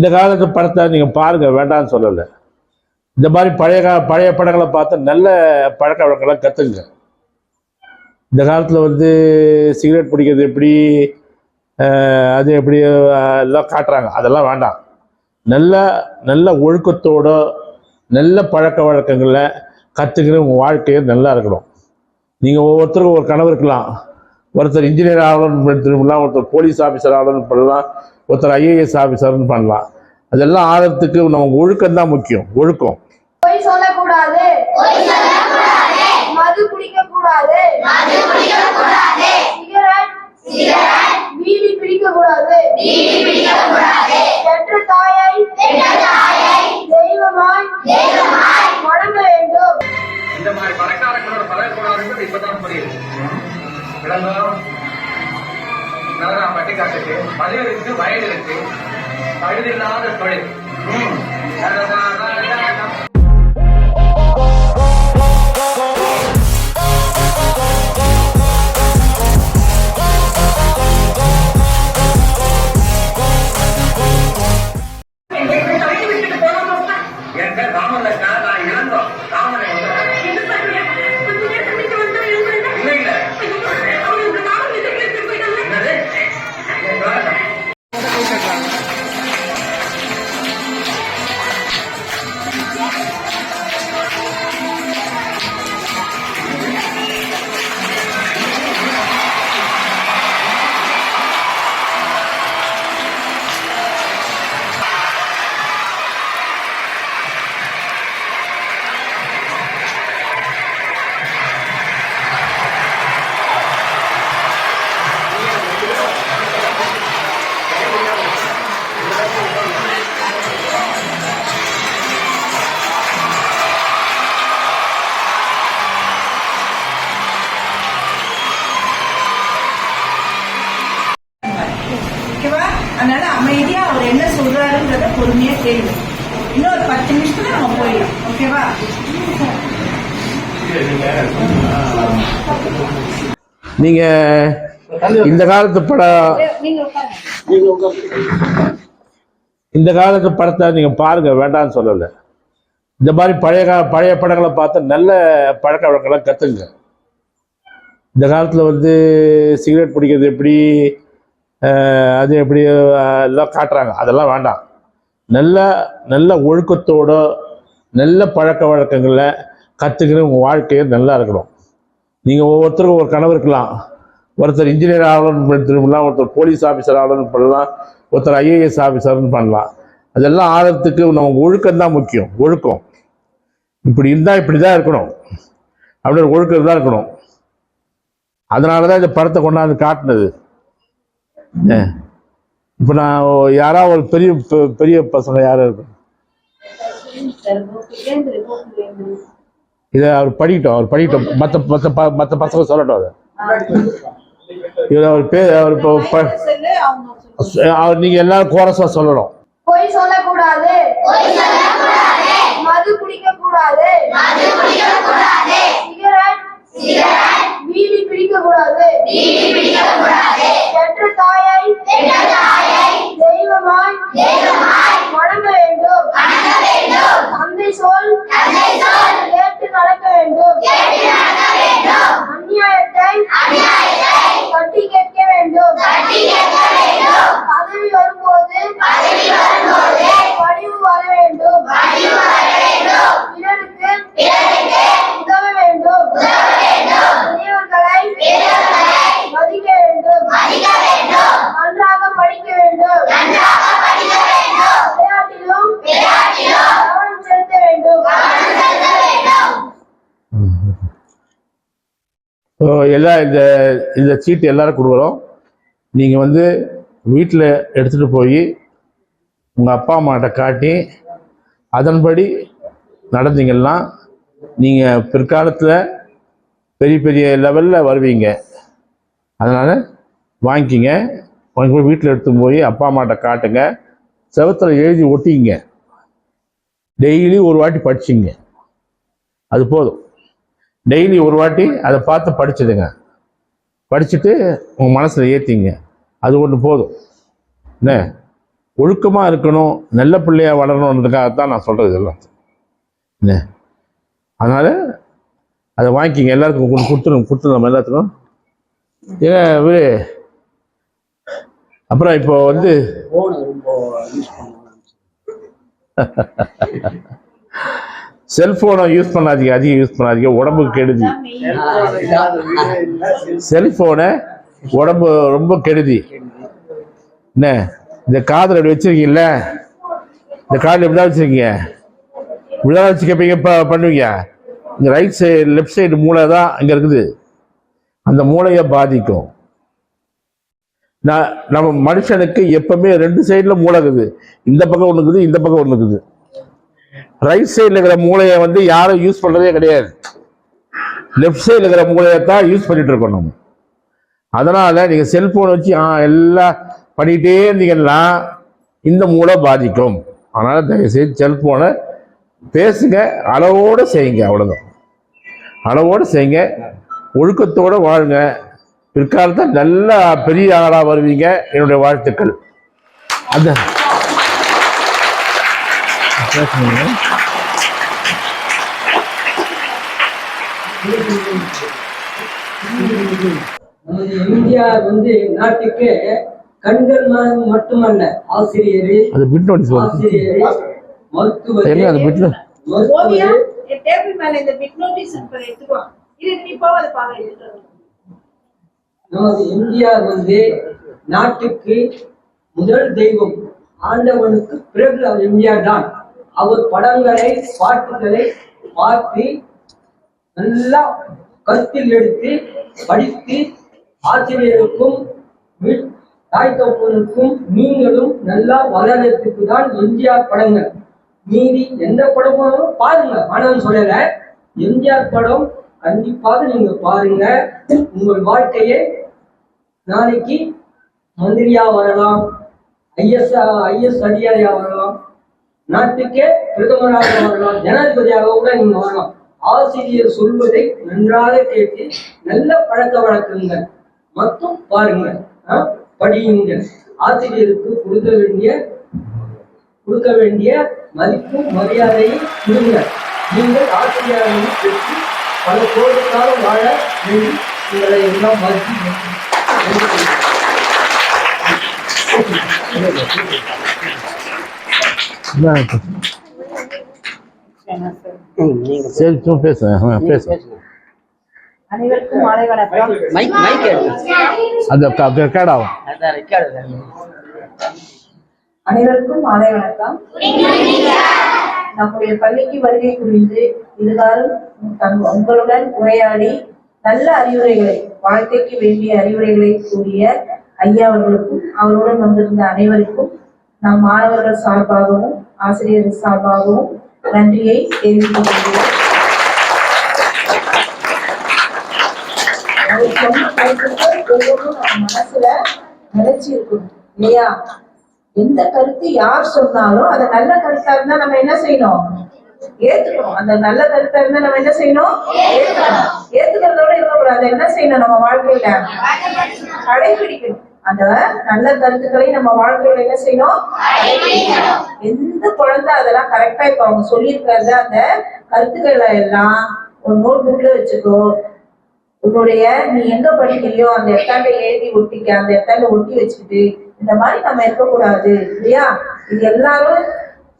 இந்த காலத்து படத்தை நீங்கள் பாருங்கள் வேண்டாம்னு சொல்லலை. இந்த மாதிரி பழைய கா பழைய படங்களை பார்த்து நல்ல பழக்க வழக்கங்களை கற்றுங்க இந்த காலத்தில் வந்து சிகரெட் பிடிக்கிறது எப்படி அது எப்படி எல்லாம் காட்டுறாங்க. அதெல்லாம் வேண்டாம். நல்ல நல்ல ஒழுக்கத்தோட நல்ல பழக்க வழக்கங்களை கற்றுக்கிற உங்கள் வாழ்க்கையை நல்லா இருக்கணும். நீங்கள் ஒவ்வொருத்தருக்கும் ஒரு கனவு இருக்கலாம். ஒருத்தர் இன்ஜினியர் ஆகணும்னு திரும்பலாம் ஒருத்தர் போலீஸ் ஆஃபீஸர் ஆகணும்னு பண்ணலாம் ஒருத்தர் ஐஏஎஸ் ஆஃபீஸர்னு பண்ணலாம். அதெல்லாம் ஆகிறதுக்கு நம்ம ஒழுக்கம் தான் முக்கியம் ஒழுக்கம். பொய் விளம்பரம் நான் பட்டிக்காட்டுக்கு பதிவு இருக்கு வயது இருக்கு. பழுதில்லாத தொழில். அமைதியா அவர் என்ன சொல்றாருன்றத பொறுமையா கேளு இன்னொரு பத்து நிமிஷத்துல நம்ம போயிடலாம். ஓகேவா? நீங்க இந்த காலத்து படம் இந்த காலத்து படத்தை நீங்க பாருங்க வேண்டாம்னு சொல்லலை. இந்த மாதிரி பழைய கா பழைய படங்களை பார்த்து நல்ல பழக்க வழக்கெல்லாம் கற்றுங்க இந்த காலத்தில் வந்து சிகரெட் பிடிக்கிறது எப்படி? அது எப்படி எல்லாம் காட்டுறாங்க. அதெல்லாம் வேண்டாம். நல்ல நல்ல ஒழுக்கத்தோட நல்ல பழக்க வழக்கங்களில் கற்றுக்கிற உங்கள் வாழ்க்கையை நல்லா இருக்கணும். நீங்கள் ஒவ்வொருத்தருக்கும் ஒரு கனவு இருக்கலாம். ஒருத்தர் இன்ஜினியர் ஆகணும்னு திரும்பலாம் ஒருத்தர் போலீஸ் ஆஃபீஸர் ஆகணும்னு பண்ணலாம் ஒருத்தர் ஐஏஎஸ் ஆஃபீஸர்னு பண்ணலாம். அதெல்லாம் ஆகிறதுக்கு நம்ம ஒழுக்கம் தான் முக்கியம். ஒழுக்கம். இப்படி இருந்தால் இப்படி தான் இருக்கணும். அப்படின்னு ஒரு ஒழுக்கம் தான் இருக்கணும். அதனால தான் இந்த படத்தை கொண்டாந்து காட்டினது. இப்போ நான் யாராவது ஒரு பெரிய பெ- பெரிய பசங்க யாரும் இருக்கும் இதை அவர் படிக்கட்டும் அவர் படிக்கட்டும். மற்ற மற்ற மற்ற பசங்க சொல்லட்டும் அதை. இவர் அவர் பேர் அவர் இப்போ. அவர் நீங்கள் எல்லாரும் கோரஸாக சொல்லணும். பொய் சொல்லக்கூடாது. மது குடிக்க கூடாது சிகரெட் பீடி பிடிக்க கூடாது பெற்ற தாயை தெய்வமாய் வணங்க வேண்டும் தந்தை சொல் கேட்டு நடக்க வேண்டும் அநியாயத்தை தட்டி கேட்க வேண்டும் பதவி வரும்போது பணிவு வர வேண்டும் பிறருக்கு உதவ வேண்டும் பெரியவர்களை மதிக்க வேண்டும் நன்றாக படிக்க வேண்டும் விளையாட்டிலும் கவனம் செலுத்த வேண்டும் எல்லா இந்த இந்த சீட்டு எல்லாரும் கொடுக்குறோம். நீங்கள் வந்து வீட்டில் எடுத்துகிட்டு போய் உங்கள் அப்பா அம்மாட்ட காட்டி அதன்படி நடந்தீங்கன்னா நீங்கள் பிற்காலத்தில் பெரிய பெரிய லெவலில் வருவீங்க. அதனால் வாங்கிக்கிங்க. வாங்கி போய் வீட்டில் எடுத்து போய் அப்பா அம்மாட்ட காட்டுங்க. செவத்தில் எழுதி ஒட்டிங்க. டெய்லி ஒரு வாட்டி படிச்சிங்க. அது போதும். டெய்லி ஒரு வாட்டி அதை பார்த்து படிச்சிடுங்க. படிச்சுட்டு உங்கள் மனசில் ஏற்றிங்க அது ஒன்று போதும். என்ன? ஒழுக்கமாக இருக்கணும் நல்ல பிள்ளையா வளரணுன்றதுக்காகத்தான் நான் சொல்கிறது இதெல்லாம். என்ன? அதனால் அதை வாங்கிக்கிங்க. எல்லாருக்கும் கொண்டு கொடுத்துருங்க கொடுத்துருங்க நம்ம எல்லாத்துக்கும். ஏங்க அப்புறம் இப்போ வந்து ஃபோனை ரொம்ப யூஸ் பண்ணுவாங்க செல்ஃபோனை யூஸ் பண்ணாதீங்க அதிகம் யூஸ் பண்ணாதீங்க உடம்புக்கு கெடுதி. செல்ஃபோனை உடம்பு ரொம்ப கெடுதி. என்ன? இந்த காதில் இப்படி வச்சிருக்கீங்கல்ல? இந்த காதில் இப்படி தான் வச்சிருக்கீங்க? இப்படிதான் வச்சு கேட்பீங்க இப்போ பண்ணுவீங்க? இந்த ரைட் சைடு லெஃப்ட் சைடு மூளை தான் அங்கே இருக்குது. அந்த மூளையை பாதிக்கும். நான் நம்ம மனுஷனுக்கு எப்பவுமே ரெண்டு சைடில் மூளை இருக்குது. இந்த பக்கம் ஒன்று இருக்குது இந்த பக்கம் ஒன்று இருக்குது. ரைட் சைடில் இருக்கிற மூளையை வந்து யாரும் யூஸ் பண்ணுறதே கிடையாது. லெஃப்ட் சைடில் இருக்கிற மூளையை தான் யூஸ் பண்ணிட்டு இருக்கோம் நம்ம நீங்கள் செல்ஃபோன் வச்சு ஆ எல்லாம் பண்ணிகிட்டே இருந்தீங்கன்னா இந்த மூளை பாதிக்கும். அதனால் தயவுசெய்து செல்ஃபோனை பேசுங்க அளவோடு செய்யுங்க அவ்வளோதான் அளவோடு செய்யுங்க ஒழுக்கத்தோடு வாழுங்க. பிற்காலத்தில் நல்ல பெரிய ஆளாக வருவீங்க என்னுடைய வாழ்த்துக்கள். அந்த பேசுங்க. நமது எம்ஜிஆர் வந்து நாட்டுக்கு கண்கள் மட்டுமல்ல ஆசிரியர் அது பிட் நோட்டீஸ் ஆசிரியர் மருத்துவர் என்ன அது பிட்ல ஓவியா மருத்துவர் என் டேபிள் மேல இந்த பிக் நோட்டீஸ் எடுத்துட்டு வா. இது நீ போவாத பாக்க எடுத்துட்டு வா. நமது எம்ஜிஆர் வந்து நாட்டுக்கு முதல் தெய்வம். ஆண்டவனுக்கு பிறகு அவர் எம்ஜிஆர் தான் அவர் படங்களை பாட்டுகளை பார்த்து நல்லா கருத்தில் எடுத்து படித்து ஆசிரியருக்கும் தாய் தகப்பனுக்கும் நீங்களும் நல்லா வளர்றதுக்கு தான் எம்ஜிஆர் படங்கள். மீதி எந்த படமும் பாருங்க. ஆனாலும் சொல்லல. எம்ஜிஆர் படம் கண்டிப்பாக நீங்க பாருங்க. உங்கள் வாழ்க்கையை நாளைக்கு மந்திரியா வரலாம். ஐஎஸ் ஐஎஸ் அதிகாரியா வரலாம். நாட்டுக்கே பிரதமராக வரலாம். ஜனாதிபதியாக கூட நீங்க வரலாம். ஆசிரியர் சொல்வதை நன்றாக கேட்டு நல்ல பழக்க வழக்கங்கள் மட்டும் பாருங்க ஆ? படியுங்க ஆசிரியருக்கு கொடுக்க வேண்டிய கொடுக்க வேண்டிய மதிப்பு மரியாதையும் கொடுங்க நீங்கள் ஆசிரியரை பெற்று பல கோடி காலம் வாழ வேண்டி உங்களை எல்லாம் மதித்து நன்றி. சரி பேசுறேன் அனைவருக்கும் மாலை வணக்கம். மைக் மைக் அந்த ரெக்கார்ட் ஆகும். அனைவருக்கும் மாலை வணக்கம். நம்முடைய பள்ளிக்கு வருகை புரிந்து இதுகாலம் தங்- உங்களுடன் உரையாடி நல்ல அறிவுரைகளை வாழ்க்கைக்கு வேண்டிய அறிவுரைகளை கூறிய ஐயா அவர்களுக்கும் அவருடன் வந்திருந்த அனைவருக்கும் நம் மாணவர்கள் சார்பாகவும் ஆசிரியர்கள் சார்பாகவும் நன்றியை தெரிவித்துக் கொள்கிறேன். மனசுல நினைச்சு இருக்கணும் இல்லையா? எந்த கருத்து யார் சொன்னாலும் அது நல்ல கருத்தா இருந்தா நம்ம என்ன செய்யணும்? ஏத்துக்கணும். அந்த நல்ல கருத்தா இருந்தா நம்ம என்ன செய்யணும்? ஏத்துக்கணும். ஏத்துக்கிறதோட இருக்கக்கூடாது. என்ன செய்யணும் நம்ம வாழ்க்கையில? கடைபிடிக்கணும். அந்த நல்ல கருத்துக்களை நம்ம வாழ்க்கையில என்ன செய்யணும். எந்த குழந்தை அதெல்லாம் கரெக்டா இப்ப அவங்க சொல்லியிருக்கிறத அந்த கருத்துக்களை எல்லாம் ஒரு நோட் புக்ல வச்சுக்கோ. உன்னுடைய நீ எங்க படிக்கிறியோ அந்த இடத்தாண்ட எழுதி ஒட்டிக்க அந்த இடத்தாண்ட ஒட்டி வச்சுக்கிட்டு இந்த மாதிரி நம்ம இருக்கக்கூடாது இல்லையா? இது எல்லாரும்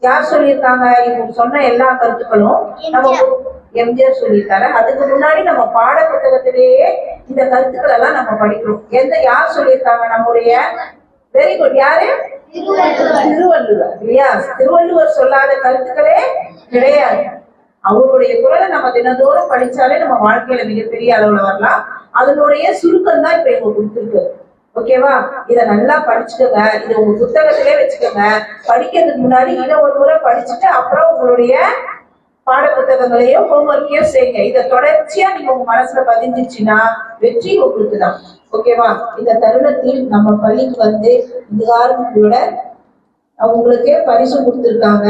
யார் சொல்லியிருக்காங்க? இவங்க சொன்ன எல்லா கருத்துக்களும் நம்ம எம்ஜிஆர் சொல்லியிருக்காரு. அதுக்கு முன்னாடி நம்ம பாட புத்தகத்திலேயே இந்த கருத்துக்கள் எல்லாம் நம்ம படிக்கிறோம். எந்த யார் சொல்லியிருக்காங்க? நம்முடைய வெரி குட் யாரு? திருவள்ளுவர். இல்லையா? திருவள்ளுவர் சொல்லாத கருத்துக்களே கிடையாது. அவருடைய குரலை நம்ம தினந்தோறும் படிச்சாலே நம்ம வாழ்க்கையில மிகப்பெரிய அளவுல வரலாம். அதனுடைய சுருக்கம் தான் இப்ப இவங்க கொடுத்துருக்கு. ஓகேவா இத நல்லா படிச்சுக்கோங்க. இத உங்க புத்தகத்திலே வச்சுக்கோங்க. படிக்கிறதுக்கு முன்னாடி இதை ஒரு முறை படிச்சுட்டு அப்புறம் உங்களுடைய பாட புத்தகங்களையும் ஹோம்ஒர்க்கையோ செய்யுங்க. இதை தொடர்ச்சியா நீங்க உங்க மனசுல பதிஞ்சிச்சுன்னா வெற்றி உங்களுக்கு தான் ஓகேவா இந்த தருணத்தில் நம்ம பள்ளிக்கு வந்து இந்த அவங்களுக்கே பரிசு கொடுத்துருக்காங்க.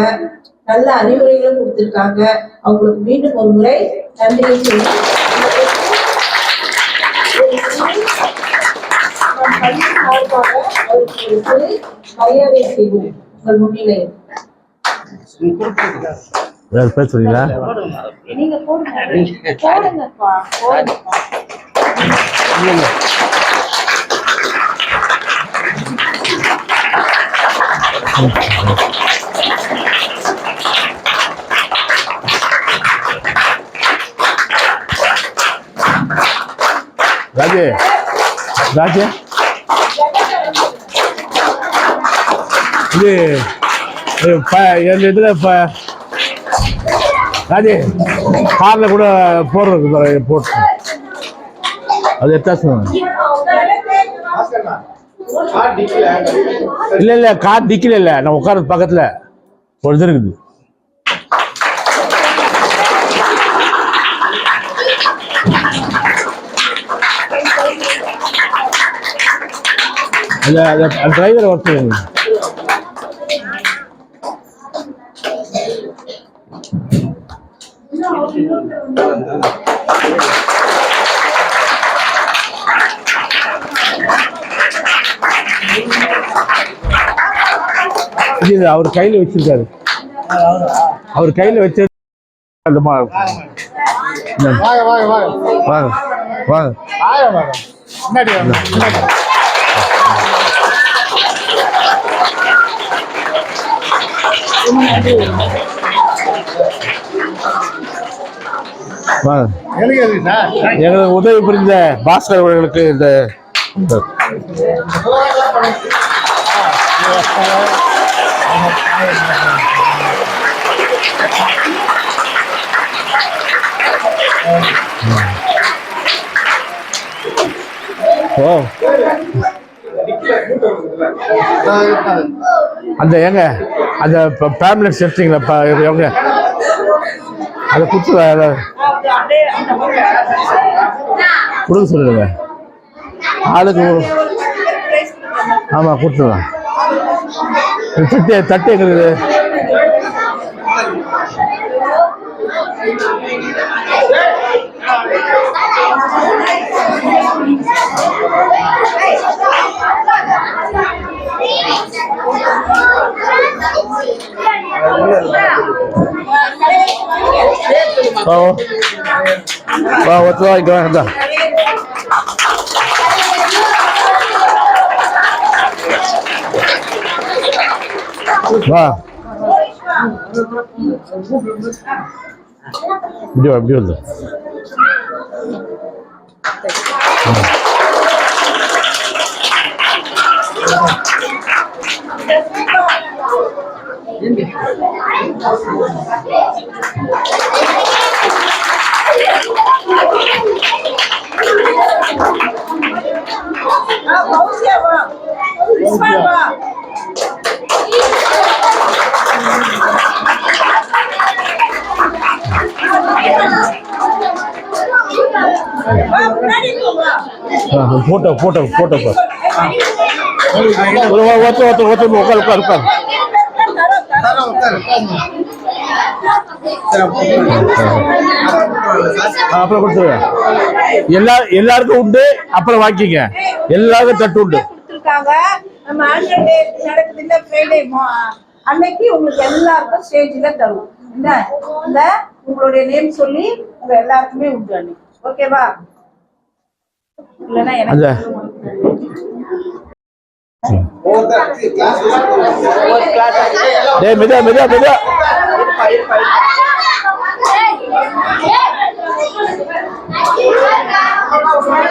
நல்ல அறிவுரைகளும் கொடுத்துருக்காங்க. அவங்களுக்கு மீண்டும் ஒரு முறை நன்றியை சொல்லி பள்ளி மரியாதை செய்வோம். உங்கள் முன்னிலையில். வேறு பேர் சொல்றீங்களா ராஜே ராஜே. இது இதில் இப்போ அது காரில் கூட போடுறது பாரு, போட்டு. அது வித்தியாசம் சொல்லுங்க இல்லை இல்லை கார் டிக்கல இல்லை. நான் உட்கார்றது பக்கத்தில். ஒரு இது இருக்குது. அந்த அந்த டிரைவர் ஒருத்தர் இது அவர் கையில் வச்சிருக்காரு. அவர் கையில் வச்சு அந்த மா இந்த- வாங்க வாங்க வாங்க. வாங்க வாங்க வாங்க வாங்க. முன்னாடி வாங்க முன்னாடி. வாங்க எனக்கு எதுக்கு சார்? எங்களுக்கு உதவி புரிந்த பாஸ்கர் அவர்களுக்கு இந்த இந்த ஓ அந்த ஏங்க அந்த பேம்லெட்ஸ் எடுத்தீங்களா எவங்க அதை கொடுத்து அதை. கொடுக்க சொல்லுங்க. ஆளுக்கு ஆமாம் கொடுத்துடலாம். தட்டு தட்டு எங்களுக்கு. ஓ வா ஒத்து வா இங்கே வா இப்படி வா இப்படி வந்து ஒருத்தர் உட்கார் உட்கார் உட்கார் சார் உட்காரு ஆ, அப்புறம் கொடுத்துருவேன் எல்லா எல்லாருக்கும் உண்டு அப்புறம் வாங்கிக்கங்க. எல்லாருக்கும் தட்டு உண்டு. அன்னைக்கு உங்களுக்கு எல்லாருக்கும் ஸ்டேஜ்ல தரும் இந்த உங்களுடைய நேம் சொல்லி உங்க எல்லாருக்குமே உண்டு அன்னைக்கு. ஓகேவா? எனக்கு டேய் மெதா மெதா மெதா ஏய், ஏய், அப்புறம் உட்காரு.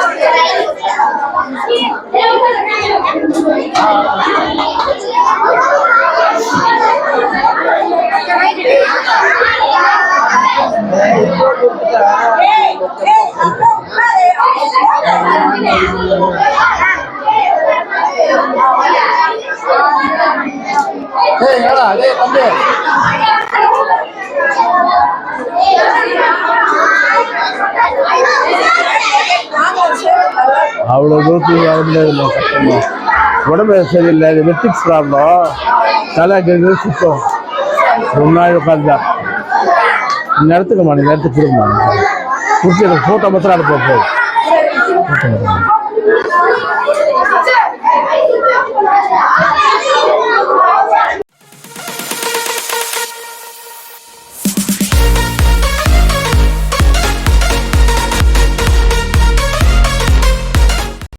ஏய் என்னடா டேய் தம்பி வாங்க, சரி, நல்லா இருக்கு. அவ்வளோ தூரத்துக்கு வர சட்டமாக உடம்பு சரியில்லை இது வெட்டிக்ஸ் ப்ராப்ளம். தலை கேட்குறது சுத்தம். ரொம்ப நாள் உட்காந்தா இந்த இடத்துக்குமா நீ நேரத்துக்கு கொடுக்க மாட்டேன் எனக்கு ஃபோட்டோ மாத்திரம் அனுப்ப போதும்